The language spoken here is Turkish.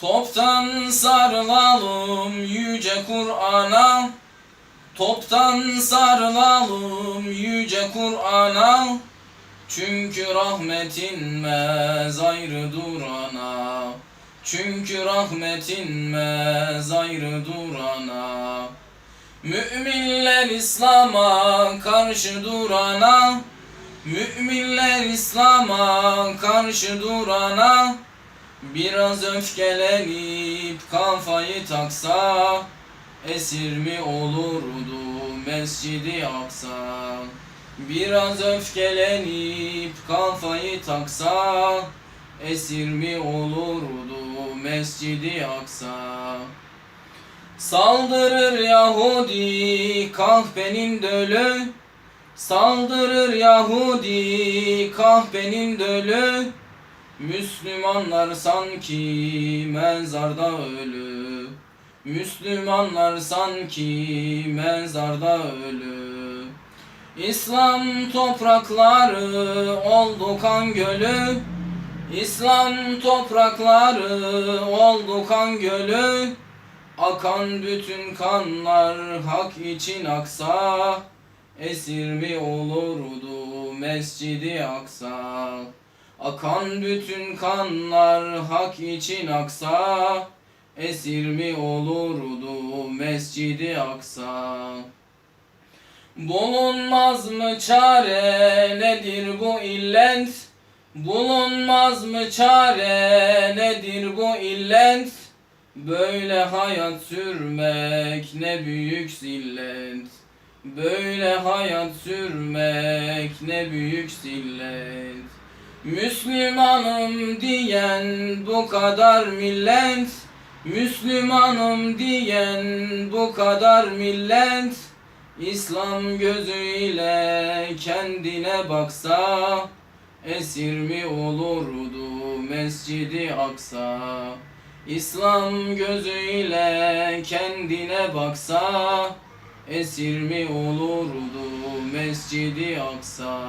Toptan sarılalım yüce Kur'an'a. Toptan sarılalım yüce Kur'an'a. Çünkü rahmetin mez ayrı durana. Çünkü rahmetin mez ayrı durana. Müminler İslam'a karşı durana. Müminler İslam'a karşı durana Biraz öfkelenip kafayı taksa Esir mi olurdu Mescidi Aksa? Biraz öfkelenip kafayı taksa Esir mi olurdu Mescidi Aksa? Saldırır Yahudi kahpenin dölü. Saldırır Yahudi kahpenin dölü Müslümanlar sanki mezarda ölü. Müslümanlar sanki mezarda ölü. İslam toprakları oldu kan gölü. İslam toprakları oldu kan gölü. Akan bütün kanlar hak için aksa Esir mi olurdu Mescidi Aksa Akan bütün kanlar hak için aksa Esir mi olurdu Mescidi Aksa? Bulunmaz mı çare nedir bu illet Bulunmaz mı çare nedir bu illet Böyle hayat sürmek ne büyük zillet. Böyle hayat sürmek ne büyük zillet Müslümanım diyen bu kadar millet Müslümanım diyen bu kadar millet İslam gözüyle kendine baksa Esir mi olurdu Mescidi Aksa? İslam gözüyle kendine baksa Esir mi olurdu Mescidi Aksa